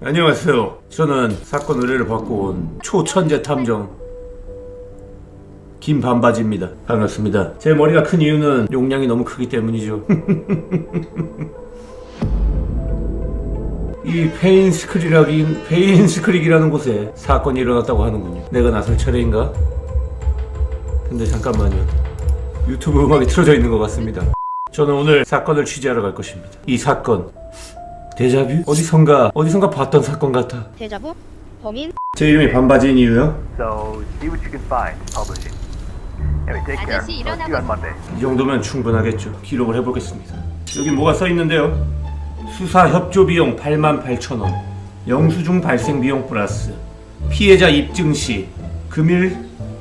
안녕하세요. 저는 사건 의뢰를 받고 온 초천재 탐정 김반바지입니다. 반갑습니다. 제 머리가 큰 이유는 용량이 너무 크기 때문이죠. 이 페인스크리라긴 페인스크릭이라는 곳에 사건이 일어났다고 하는군요. 내가 나설 차례인가? 근데 잠깐만요. 유튜브 음악이 틀어져 있는 것 같습니다. 저는 오늘 사건을 취재하러 갈 것입니다. 이 사건 데자뷰? 어디선가 어디선가 봤던 사건 같아. 데자부? 범인? 제 이름이 반바지인 이유요? So see what you can find. Publish it. Anyway, take care. 아저씨, I'll see you on Monday. 이 정도면 충분하겠죠. 기록을 해보겠습니다. 여기 뭐가 써 있는데요. 수사 협조 비용 8만 8천 원. 영수증 발생 비용 플러스 피해자 입증 시 금일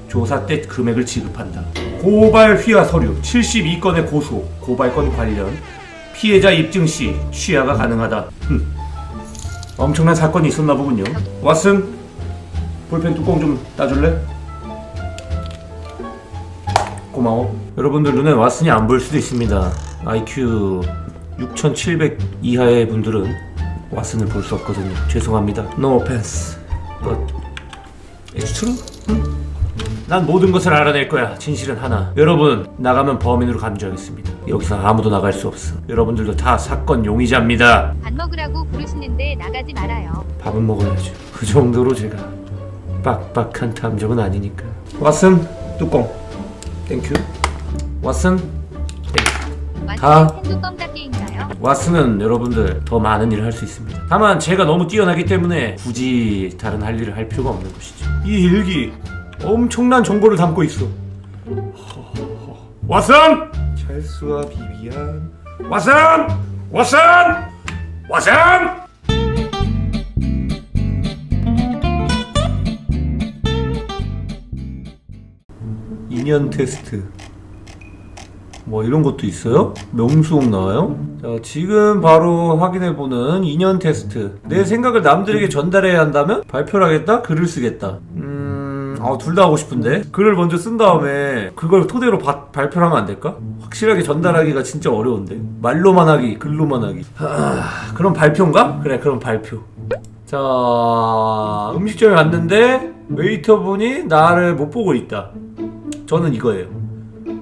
조사 때 금액을 지급한다. 고발 휘하 서류 72건의 고소 고발건 관련 피해자 입증 시 취하가 가능하다. 흠. 엄청난 사건이 있었나 보군요. 왓슨 볼펜 뚜껑 좀 따줄래? 고마워. 여러분들 눈에 왓슨이 안 보일 수도 있습니다. IQ 6700 이하의 분들은 왓슨을 볼 수 없거든요. 죄송합니다. No offense. But it's true. 응? 난 모든 것을 알아낼 거야. 진실은 하나. 여러분 나가면 범인으로 감지하겠습니다. 여기서 아무도 나갈 수 없어. 여러분들도 다 사건 용의자입니다. 밥 먹으라고 부르시는데 나가지 말아요. 밥은 먹어야죠. 그 정도로 제가 빡빡한 탐정은 아니니까. 왓슨 뚜껑. 땡큐. 왓슨 땡큐. 다. 완전? 왓슨은 여러분들 더 많은 일을 할 수 있습니다. 다만 제가 너무 뛰어나기 때문에 굳이 다른 할 일을 할 필요가 없는 것이죠. 이 일기 엄청난 정보를 담고 있어. 왓슨! 찰스와 비비안. 왓슨! 왓슨! 왓슨! 2년 테스트. 뭐 이런 것도 있어요? 명수홍 나와요? 자, 지금 바로 확인해보는 2년 테스트. 내 생각을 남들에게 전달해야 한다면? 발표를 하겠다? 글을 쓰겠다. 음, 아, 둘 다 하고 싶은데? 글을 먼저 쓴 다음에 그걸 토대로 바- 발표를 하면 안 될까? 확실하게 전달하기가 진짜 어려운데? 말로만 하기, 글로만 하기. 하, 그럼 발표인가? 그래, 그럼 발표. 자, 음식점에 갔는데 웨이터분이 나를 못 보고 있다. 저는 이거예요.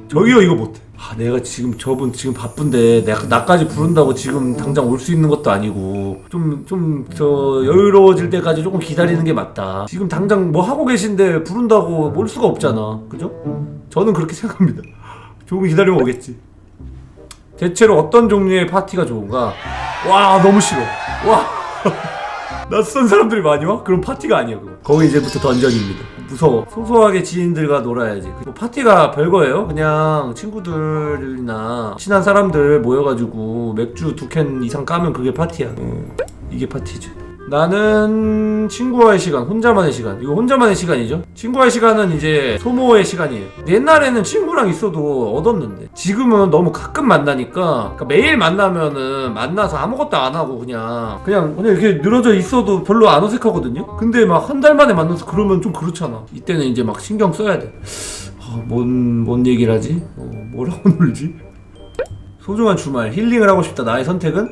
저기요 이거 못해. 아 내가 지금 저분 지금 바쁜데 내가 나까지 부른다고 지금 당장 올 수 있는 것도 아니고 좀 좀 저 여유로워질 때까지 조금 기다리는 게 맞다. 지금 당장 뭐 하고 계신데 부른다고 올 수가 없잖아. 그죠? 저는 그렇게 생각합니다. 조금 기다리면 오겠지. 대체로 어떤 종류의 파티가 좋은가? 와 너무 싫어. 와 낯선 사람들이 많이 와? 그럼 파티가 아니야 그거. 거기 이제부터 던전입니다. 무서워. 소소하게 지인들과 놀아야지. 뭐 파티가 별거예요. 그냥 친구들이나 친한 사람들 모여가지고 맥주 두 캔 이상 까면 그게 파티야. 어, 이게 파티지. 나는 친구와의 시간, 혼자만의 시간. 이거 혼자만의 시간이죠. 친구와의 시간은 이제 소모의 시간이에요. 옛날에는 친구랑 있어도 얻었는데 지금은 너무 가끔 만나니까 그러니까 매일 만나면은 만나서 아무것도 안 하고 그냥 그냥 그냥 이렇게 늘어져 있어도 별로 안 어색하거든요. 근데 막 한 달 만에 만나서 그러면 좀 그렇잖아. 이때는 이제 막 신경 써야 돼. 아, 뭔, 뭔 얘기를 하지? 어, 뭐라고 놀지? 소중한 주말 힐링을 하고 싶다. 나의 선택은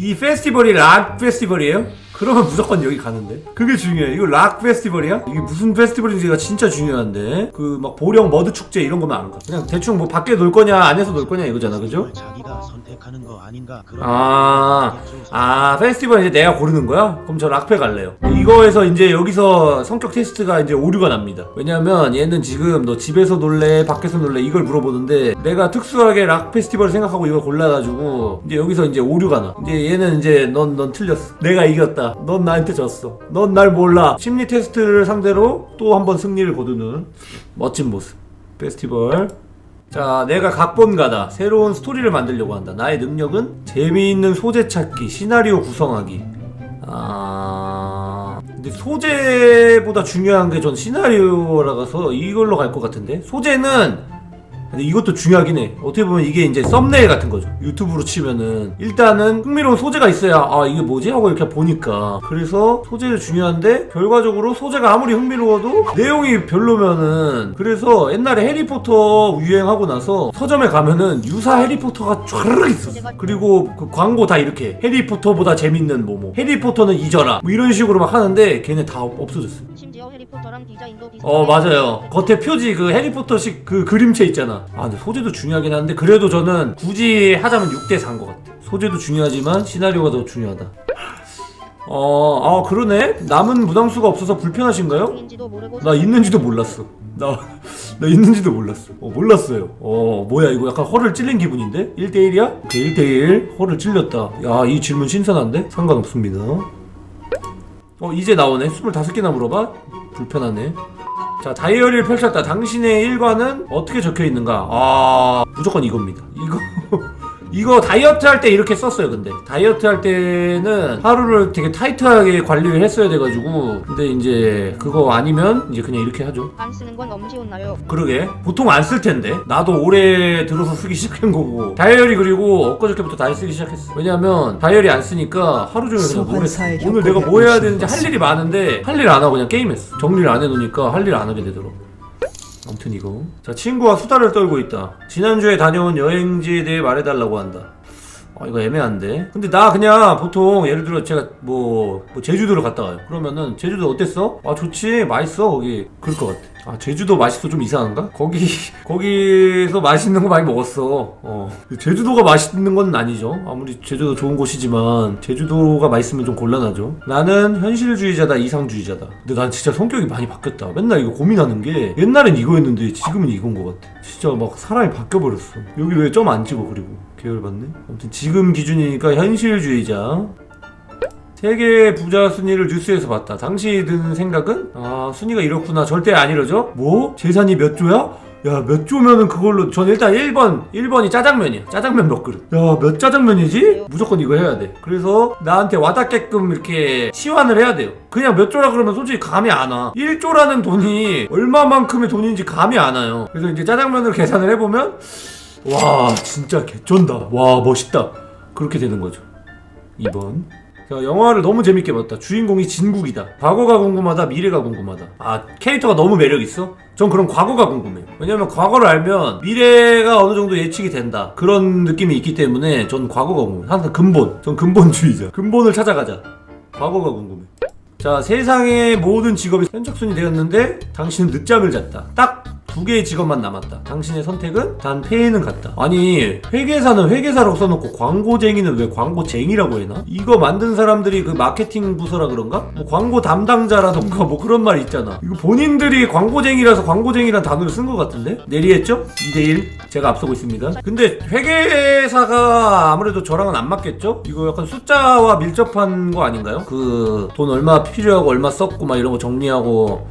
이 페스티벌이 락 페스티벌이에요? 그러면 무조건 여기 가는데 그게 중요해 이거 락 페스티벌이야? 이게 무슨 페스티벌인지가 진짜 중요한데 그 막 보령 머드 축제 이런 거면 안 가. 그냥 대충 뭐 밖에 놀 거냐 안에서 놀 거냐 이거잖아 그죠? 자기가 선택하는 거 아닌가 그런 아, 아, 페스티벌 이제 내가 고르는 거야? 그럼 저 락페 갈래요. 이거에서 이제 여기서 성격 테스트가 이제 오류가 납니다. 왜냐면 얘는 지금 너 집에서 놀래, 밖에서 놀래 이걸 물어보는데 내가 특수하게 락 페스티벌을 생각하고 이걸 골라가지고 이제 여기서 이제 오류가 나. 이제 얘는 이제 넌, 넌 틀렸어. 내가 이겼다. 넌 나한테 졌어. 넌 날 몰라. 심리 테스트를 상대로 또 한 번 승리를 거두는 멋진 모습. 페스티벌. 자, 내가 각본가다. 새로운 스토리를 만들려고 한다. 나의 능력은 재미있는 소재 찾기, 시나리오 구성하기. 아, 근데 소재보다 중요한 게 전 시나리오라서 이걸로 갈 것 같은데. 소재는 근데 이것도 중요하긴 해. 어떻게 보면 이게 이제 썸네일 같은 거죠. 유튜브로 치면은 일단은 흥미로운 소재가 있어야 아 이게 뭐지 하고 이렇게 보니까 그래서 소재도 중요한데 결과적으로 소재가 아무리 흥미로워도 내용이 별로면은 그래서 옛날에 해리포터 유행하고 나서 서점에 가면은 유사 해리포터가 촤르륵 있었어. 그리고 그 광고 다 이렇게 해리포터보다 재밌는 뭐뭐 해리포터는 잊어라 뭐 이런 식으로 막 하는데 걔네 다 없어졌어. 심지어 해리포터랑 디자 인도 비슷해. 어 맞아요 겉에 표지 그 해리포터식 그 그림체 있잖아 아 근데 소재도 중요하긴 한데 그래도 저는 굳이 하자면 6대 4인 것 같아 소재도 중요하지만 시나리오가 더 중요하다 어, 아 그러네 남은 무당수가 없어서 불편하신가요? 인지도 모르고 나 있는지도 몰랐어 나, 나 있는지도 몰랐어 어 몰랐어요 어 뭐야 이거 약간 허를 찔린 기분인데? 1대1이야? 오케이 1대1 허를 찔렸다 야 이 질문 신선한데? 상관없습니다 어 이제 나오네 25개나 물어봐? 불편하네. 자 다이어리를 펼쳤다. 당신의 일과는 어떻게 적혀 있는가? 아 무조건 이겁니다. 이거 이거 다이어트 할 때 이렇게 썼어요 근데. 다이어트 할 때는 하루를 되게 타이트하게 관리를 했어야 돼가지고. 근데 이제 그거 아니면 이제 그냥 이렇게 하죠. 안 쓰는 건 엄지훈나요. 그러게. 보통 안 쓸 텐데. 나도 올해 들어서 쓰기 시작한 거고. 다이어리 그리고 엊그저께부터 다이 쓰기 시작했어 왜냐면 다이어리 안 쓰니까 하루 종일 그냥 소환사의 오늘 내가 뭐 해야 되는지 할 일이 많은데 할 일 안 하고 그냥 게임했어. 정리를 안 해놓으니까 할 일 안 하게 되더라고 아무튼 이거. 자 친구와 수다를 떨고 있다. 지난주에 다녀온 여행지에 대해 말해달라고 한다. 아 이거 애매한데. 근데 나 그냥 보통 예를 들어 제가 뭐, 뭐 제주도를 갔다 와요. 그러면은 제주도 어땠어? 아 좋지. 맛있어. 거기. 그럴 것 같아 아 제주도 맛있어 좀 이상한가? 거기 거기서 맛있는 거 많이 먹었어. 어. 제주도가 맛있는 건 아니죠. 아무리 제주도 좋은 곳이지만 제주도가 맛있으면 좀 곤란하죠. 나는 현실주의자다 이상주의자다. 근데 난 진짜 성격이 많이 바뀌었다. 맨날 이거 고민하는 게 옛날엔 이거였는데 지금은 이건 것 같아. 진짜 막 사람이 바뀌어 버렸어. 여기 왜 점 안 찍어 그리고? 계열 받네? 아무튼 지금 기준이니까 현실주의자 세계 부자 순위를 뉴스에서 봤다. 당시 든 생각은 아 순위가 이렇구나. 절대 안 이러죠. 뭐 재산이 몇 조야? 야 몇 조면은 그걸로 전 일단 1번 1번이 짜장면이야. 짜장면 몇 그릇. 야 몇 짜장면이지? 무조건 이거 해야 돼. 그래서 나한테 와닿게끔 이렇게 치환을 해야 돼요. 그냥 몇 조라 그러면 솔직히 감이 안 와. 1조라는 돈이 얼마만큼의 돈인지 감이 안 와요. 그래서 이제 짜장면으로 계산을 해보면 와 진짜 개쩐다. 와 멋있다. 그렇게 되는 거죠. 2번. 자, 영화를 너무 재밌게 봤다. 주인공이 진국이다. 과거가 궁금하다, 미래가 궁금하다. 아, 캐릭터가 너무 매력 있어? 전 그럼 과거가 궁금해요. 왜냐면 과거를 알면 미래가 어느 정도 예측이 된다. 그런 느낌이 있기 때문에 전 과거가 궁금해. 항상 근본. 전 근본주의자. 근본을 찾아가자. 과거가 궁금해. 자, 세상의 모든 직업이 선착순이 되었는데 당신은 늦잠을 잤다. 딱 두 개의 직업만 남았다. 당신의 선택은 단 폐해는 같다. 아니 회계사는 회계사라고 써놓고 광고쟁이는 왜 광고쟁이라고 해나? 이거 만든 사람들이 그 마케팅 부서라 그런가? 뭐 광고 담당자라던가 뭐 그런 말 있잖아. 이거 본인들이 광고쟁이라서 광고쟁이란 단어를 쓴 것 같은데? 내리했죠? 2대1 제가 앞서고 있습니다. 근데 회계사가 아무래도 저랑은 안 맞겠죠? 이거 약간 숫자와 밀접한 거 아닌가요? 그 돈 얼마 필요하고 얼마 썼고 막 이런 거 정리하고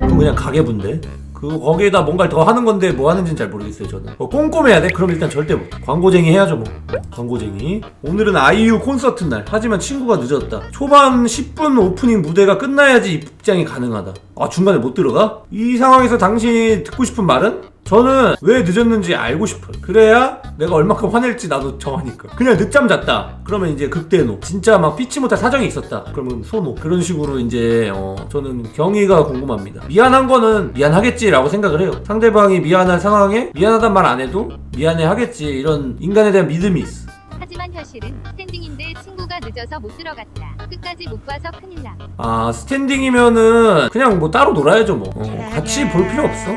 그건 그냥 가계부인데 그 거기에다 뭔가를 더 하는 건데 뭐 하는지는 잘 모르겠어요 저는. 어, 꼼꼼해야 돼? 그럼 일단 절대 못. 광고쟁이 해야죠 뭐. 어, 광고쟁이. 오늘은 아이유 콘서트 날. 하지만 친구가 늦었다. 초반 10분 오프닝 무대가 끝나야지 입장이 가능하다. 아 중간에 못 들어가? 이 상황에서 당신이 듣고 싶은 말은? 저는 왜 늦었는지 알고 싶어요. 그래야 내가 얼마큼 화낼지 나도 정하니까. 그냥 늦잠 잤다. 그러면 이제 극대노. 진짜 막 피치 못할 사정이 있었다. 그러면 소노. 그런 식으로 이제 어, 저는 경위가 궁금합니다. 미안한 거는 미안하겠지라고 생각을 해요. 상대방이 미안한 상황에 미안하단 말 안 해도 미안해 하겠지. 이런 인간에 대한 믿음이 있어. 하지만 현실은 스탠딩인데 친구가 늦어서 못 들어갔다. 끝까지 못 봐서 큰일 남. 아 스탠딩이면은 그냥 뭐 따로 놀아야죠 뭐. 어, 같이 볼 필요 없어.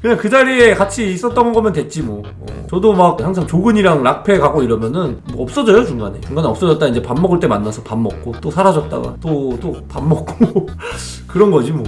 그냥 그 자리에 같이 있었던 거면 됐지 뭐. 어. 저도 막 항상 조근이랑 락페 가고 이러면은 뭐 없어져요 중간에. 중간에 없어졌다 이제 밥 먹을 때 만나서 밥 먹고 또 사라졌다가 또 또 밥 먹고 그런 거지 뭐.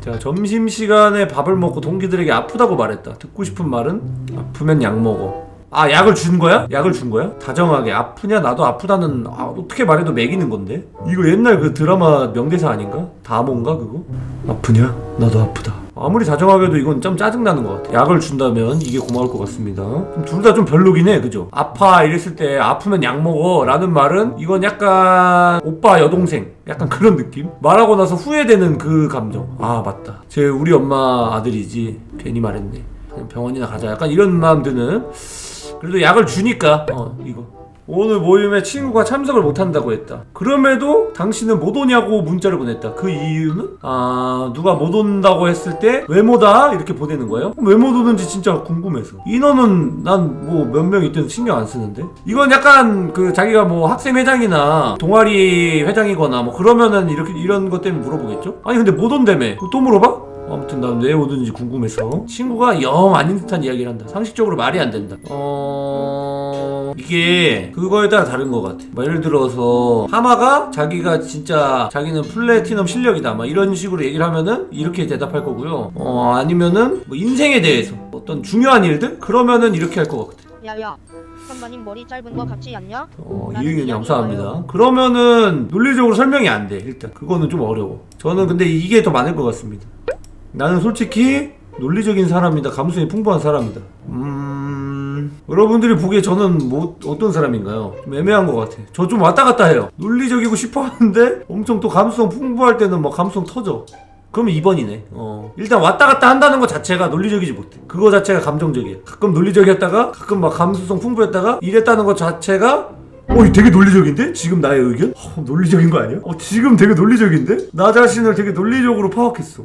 자 점심 시간에 밥을 먹고 동기들에게 아프다고 말했다. 듣고 싶은 말은 아프면 약 먹어. 아 약을 준 거야? 약을 준 거야? 다정하게 아프냐 나도 아프다는 아, 어떻게 말해도 매기는 건데 이거 옛날 그 드라마 명대사 아닌가? 다몬가 그거? 아프냐 나도 아프다 아무리 다정하게도 이건 좀 짜증나는 것 같아 약을 준다면 이게 고마울 것 같습니다. 둘 다 좀 별로긴 해 그죠? 아파 이랬을 때 아프면 약 먹어 라는 말은 이건 약간 오빠 여동생 약간 그런 느낌? 말하고 나서 후회되는 그 감정. 아 맞다. 제 우리 엄마 아들이지. 괜히 말했네. 병원이나 가자. 약간 이런 마음 드는. 그래도 약을 주니까. 어 이거 오늘 모임에 친구가 참석을 못한다고 했다. 그럼에도 당신은 못 오냐고 문자를 보냈다. 그 이유는? 아 누가 못 온다고 했을 때 왜 못와 이렇게 보내는 거예요? 왜 못 오는지 진짜 궁금해서. 인원은 난 뭐 몇 명 있든 신경 안 쓰는데. 이건 약간 그 자기가 뭐 학생 회장이나 동아리 회장이거나 뭐 그러면은 이렇게 이런 것 때문에 물어보겠죠? 아니 근데 못 온다며. 또 물어봐? 아무튼 난 왜 오는지 궁금해서. 친구가 영 아닌 듯한 이야기를 한다. 상식적으로 말이 안 된다. 어... 이게 그거에 따라 다른 것 같아 뭐 예를 들어서 하마가 자기가 진짜 자기는 플래티넘 실력이다 막 이런 식으로 얘기를 하면은 이렇게 대답할 거고요 어 아니면은 뭐 인생에 대해서 어떤 중요한 일들 그러면은 이렇게 할 것 같아 야야 선반님 머리 짧은 거 같지 않냐? 어, 나는 이의견 이야기 감사합니다. 그러면은 논리적으로 설명이 안 돼. 일단 그거는 좀 어려워. 저는 근데 이게 더 많을 것 같습니다. 나는 솔직히 논리적인 사람이다. 감수성이 풍부한 사람이다. 음... 여러분들이 보기에 저는 뭐 어떤 사람인가요? 좀 애매한 것 같아. 저 좀 왔다 갔다 해요. 논리적이고 싶어 하는데 엄청 또 감수성 풍부할 때는 막 감수성 터져. 그러면 2번이네. 어. 일단 왔다 갔다 한다는 것 자체가 논리적이지 못해. 그거 자체가 감정적이야. 가끔 논리적이었다가 가끔 막 감수성 풍부했다가 이랬다는 것 자체가 어, 되게 논리적인데? 지금 나의 의견? 어, 논리적인 거 아니야? 어, 지금 되게 논리적인데? 나 자신을 되게 논리적으로 파악했어.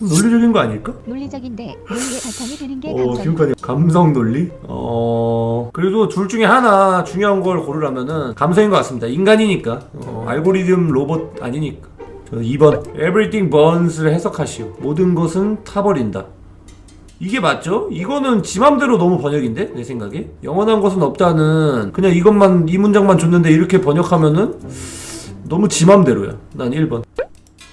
논리적인 거 아닐까? 논리적인데 논리의 바탕이 되는 게 어. 지금까지 감성 논리? 어, 그래도 둘 중에 하나 중요한 걸 고르라면은 감성인 것 같습니다. 인간이니까. 어, 알고리즘 로봇 아니니까. 저는 2번. Everything burns를 해석하시오. 모든 것은 타버린다. 이게 맞죠? 이거는 지 맘대로 너무 번역인데? 내 생각에? 영원한 것은 없다는 그냥 이것만, 이 문장만 줬는데 이렇게 번역하면은 너무 지 맘대로야. 난 1번.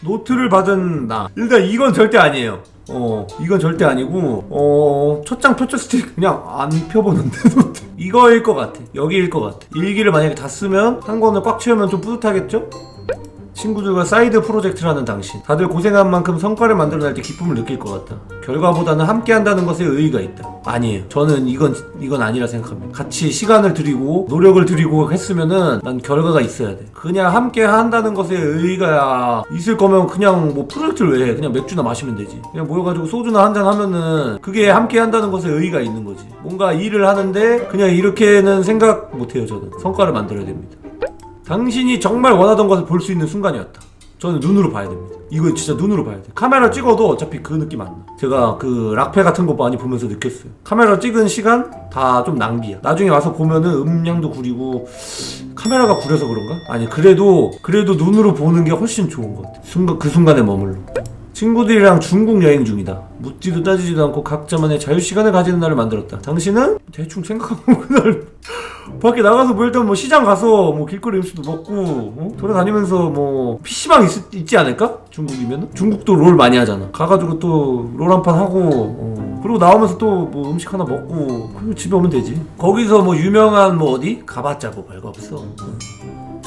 노트를 받은 나. 일단 이건 절대 아니에요. 어, 이건 절대 아니고, 어, 첫장 펼쳤을 때 그냥 안 펴보는데, 노트. 이거일 것 같아. 여기일 것 같아. 일기를 만약에 다 쓰면, 한 권을 꽉 채우면 좀 뿌듯하겠죠? 친구들과 사이드 프로젝트를 하는 당신. 다들 고생한 만큼 성과를 만들어낼 때 기쁨을 느낄 것 같다. 결과보다는 함께 한다는 것에 의의가 있다. 아니에요. 저는 이건, 이건 아니라 생각합니다. 같이 시간을 들이고, 노력을 들이고 했으면은 난 결과가 있어야 돼. 그냥 함께 한다는 것에 의의가 있을 거면 그냥 뭐 프로젝트를 왜 해? 그냥 맥주나 마시면 되지. 그냥 모여가지고 소주나 한잔 하면은 그게 함께 한다는 것에 의의가 있는 거지. 뭔가 일을 하는데 그냥 이렇게는 생각 못 해요, 저는. 성과를 만들어야 됩니다. 당신이 정말 원하던 것을 볼 수 있는 순간이었다. 저는 눈으로 봐야 됩니다. 이거 진짜 눈으로 봐야 돼. 카메라 찍어도 어차피 그 느낌 안 나. 제가 그 락페 같은 거 많이 보면서 느꼈어요. 카메라 찍은 시간 다 좀 낭비야. 나중에 와서 보면은 음량도 구리고 카메라가 구려서 그런가? 아니 그래도 그래도 눈으로 보는 게 훨씬 좋은 것 같아. 순간 그 순간에 머물러. 친구들이랑 중국 여행 중이다. 묻지도 따지지도 않고 각자만의 자유 시간을 가지는 날을 만들었다. 당신은 대충 생각하고 그날 밖에 나가서 뭐 일단 뭐 시장 가서 뭐 길거리 음식도 먹고 어? 돌아다니면서 뭐 PC방 있, 지 않을까? 중국이면 중국도 롤 많이 하잖아. 가가지고 또 롤 한 판 하고 어. 그리고 나오면서 또 뭐 음식 하나 먹고 그리고 집에 오면 되지. 거기서 뭐 유명한 뭐 어디 가봤자 뭐 별거 없어. 어.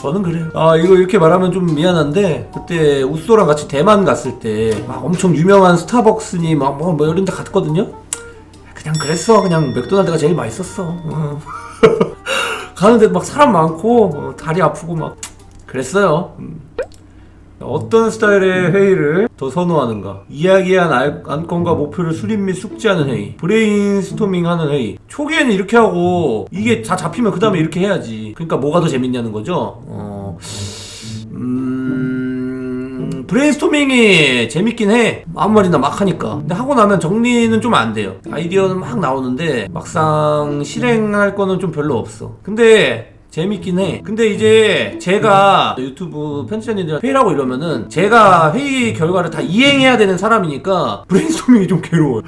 저는 그래요. 아 이거 이렇게 말하면 좀 미안한데 그때 우쏘랑 같이 대만 갔을 때 막 엄청 유명한 스타벅스니 막뭐 뭐 이런 데 갔거든요. 그냥 그랬어. 그냥 맥도날드가 제일 맛있었어. 어. 가는데 막 사람 많고 어, 다리 아프고 막 그랬어요. 음. 어떤 스타일의 회의를 더 선호하는가? 이야기한 알- 안건과 목표를 수립 및 숙지하는 회의, 브레인스토밍하는 회의. 초기에는 이렇게 하고 이게 다 잡히면 그 다음에 이렇게 해야지. 그러니까 뭐가 더 재밌냐는 거죠. 어, 음, 브레인스토밍이 재밌긴 해. 아무 말이나 막 하니까. 근데 하고 나면 정리는 좀 안 돼요. 아이디어는 막 나오는데 막상 실행할 거는 좀 별로 없어. 근데 재밌긴 해. 근데 이제 제가 유튜브 편집자님들 회의라고 이러면은 제가 회의 결과를 다 이행해야 되는 사람이니까 브레인스토밍이 좀 괴로워요.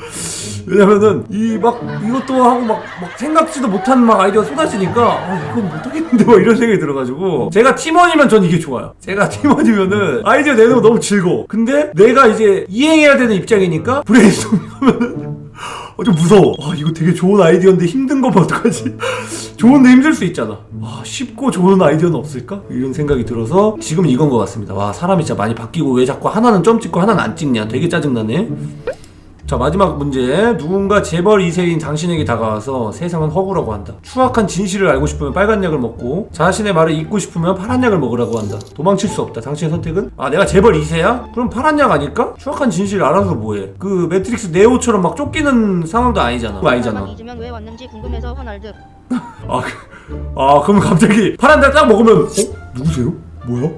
왜냐면은 이 막 이것도 하고 막, 막 생각지도 못한 막 아이디어 쏟아지니까 아 이건 못하겠는데 막 이런 생각이 들어가지고 제가 팀원이면 전 이게 좋아요. 제가 팀원이면은 아이디어 내는 거 너무 즐거워. 근데 내가 이제 이행해야 되는 입장이니까 브레인스토밍 하면은 어, 좀 무서워. 아, 이거 되게 좋은 아이디어인데 힘든 거면 어떡하지? 좋은데 힘들 수 있잖아. 아, 쉽고 좋은 아이디어는 없을까? 이런 생각이 들어서 지금 이건 것 같습니다. 와, 사람이 진짜 많이 바뀌고 왜 자꾸 하나는 점 찍고 하나는 안 찍냐? 되게 짜증나네. 자 마지막 문제 누군가 재벌 2세인 당신에게 다가와서 세상은 허구라고 한다 추악한 진실을 알고 싶으면 빨간 약을 먹고 자신의 말을 잊고 싶으면 파란 약을 먹으라고 한다 도망칠 수 없다 당신의 선택은? 아 내가 재벌 2세야? 그럼 파란 약 아닐까? 추악한 진실을 알아서 뭐해 그 매트릭스 네오처럼 막 쫓기는 상황도 아니잖아 그거 아니잖아 사람이 잊으면 왜 왔는지 궁금해서 화날 듯. 아, 그- 아 그럼 갑자기 파란 약 딱 먹으면 어? 누구세요? 뭐야?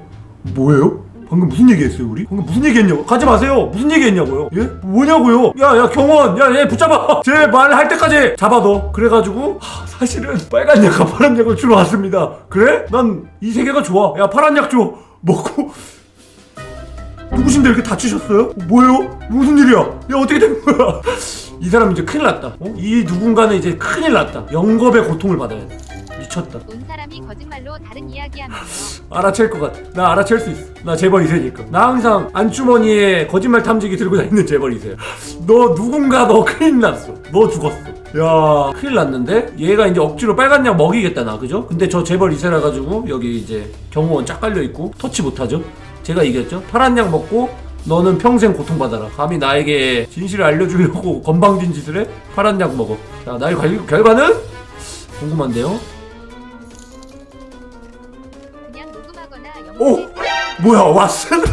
뭐예요? 방금 무슨 얘기했어요 우리? 방금 무슨 얘기했냐고 가지 마세요 무슨 얘기했냐고요 예? 뭐냐고요 야야 경원 야 얘 붙잡아 제 말 할 때까지 잡아둬 그래가지고 하, 사실은 빨간 약과 파란 약을 주러 왔습니다 그래? 난 이 세계가 좋아 야 파란 약 줘 먹고 누구신데 이렇게 다치셨어요? 뭐예요? 무슨 일이야? 야 어떻게 된 거야? 이 사람 이제 큰일 났다. 어? 이 누군가는 이제 큰일 났다. 영겁의 고통을 받아야 돼. 미쳤다. 온 사람이 거짓말로 다른 이야기하면서 알아챌 것 같아. 나 알아챌 수 있어. 나 재벌 2세니까. 나 항상 안주머니에 거짓말 탐지기 들고 다니는 재벌 2세야. 너 누군가 너 큰일 났어. 너 죽었어. 야 큰일 났는데 얘가 이제 억지로 빨간 약 먹이겠다 나 그죠? 근데 저 재벌 2세라 가지고 여기 이제 경호원 쫙 깔려 있고 터치 못하죠? 제가 이겼죠? 파란 약 먹고 너는 평생 고통받아라. 감히 나에게 진실을 알려주려고 건방진 짓을 해? 파란 약 먹어. 자 나의 결, 결과는 궁금한데요? 오! 뭐야 왔어?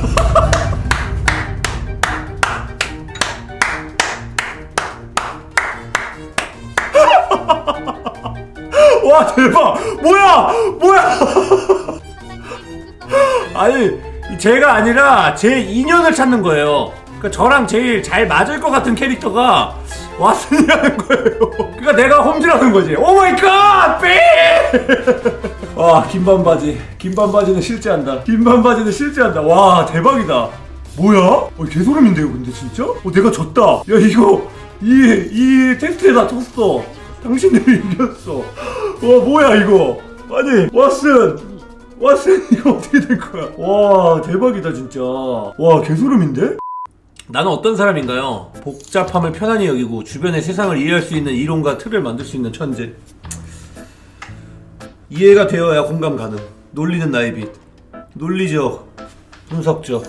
와 대박 뭐야 뭐야 아니 제가 아니라 제 인연을 찾는 거예요 그러니까 저랑 제일 잘 맞을 것 같은 캐릭터가 왓슨이라는 거예요. 그러니까 내가 홈즈라는 거지. 오 마이 갓 삐! 와 긴반 바지. 긴반 바지는 실제한다. 긴반 바지는 실제한다. 와 대박이다. 뭐야? 어, 개소름인데요 근데 진짜? 어 내가 졌다. 야 이거 이, 이 테스트에 나 졌어. 당신들이 이겼어. 와 뭐야 이거? 아니 왓슨! 왓슨 이거 어떻게 된 거야? 와 대박이다 진짜. 와 개소름인데? 나는 어떤 사람인가요? 복잡함을 편안히 여기고 주변의 세상을 이해할 수 있는 이론과 틀을 만들 수 있는 천재 이해가 되어야 공감 가능. 논리는 나의 빛. 논리적, 분석적,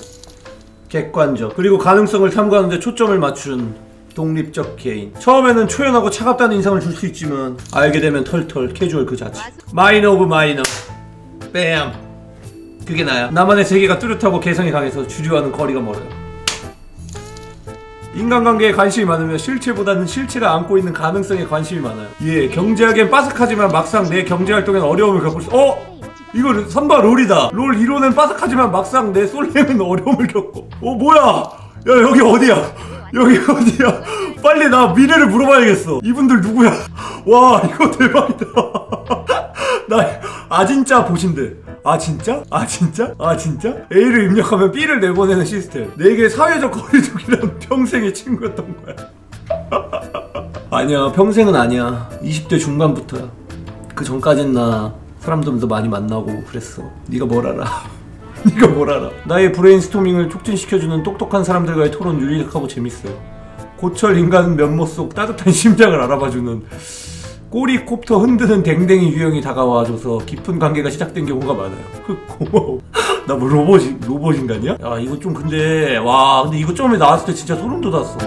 객관적, 그리고 가능성을 탐구하는데 초점을 맞춘 독립적 개인. 처음에는 초연하고 차갑다는 인상을 줄 수 있지만 알게 되면 털털 캐주얼 그 자체. 마이너 오브 마이너. 뺨. 그게 나야. 나만의 세계가 뚜렷하고 개성이 강해서 주류와는 거리가 멀어요. 인간관계에 관심이 많으면 실체보다는 실체가 안고 있는 가능성에 관심이 많아요. 예, 경제하기엔 빠삭하지만 막상 내 경제활동엔 어려움을 겪을 수, 어? 이거 선바 롤이다. 롤 이론은 빠삭하지만 막상 내 솔랭은 어려움을 겪고. 어, 뭐야? 야, 여기 어디야? 여기 어디야? 빨리 나 미래를 물어봐야겠어. 이분들 누구야? 와, 이거 대박이다. 나, 아, 진짜 보신대. 아, 진짜? 아, 진짜? 아, 진짜? A를 입력하면 B를 내보내는 시스템. 내게 사회적 거리두기란 평생의 친구였던 거야. 아니야, 평생은 아니야. 20대 중반부터야. 그 전까진 나 사람들도 많이 만나고 그랬어. 네가 뭘 알아? 네가 뭘 알아? 나의 브레인스토밍을 촉진시켜주는 똑똑한 사람들과의 토론 유익하고 재밌어요. 고철 인간 면모 속 따뜻한 심장을 알아봐주는 꼬리 콥터 흔드는 댕댕이 유형이 다가와줘서 깊은 관계가 시작된 경우가 많아요. 그 고마워. 나 뭐 로봇 로봇 인간이야? 야 이거 좀 근데 와 근데 이거 처음에 나왔을 때 진짜 소름 돋았어.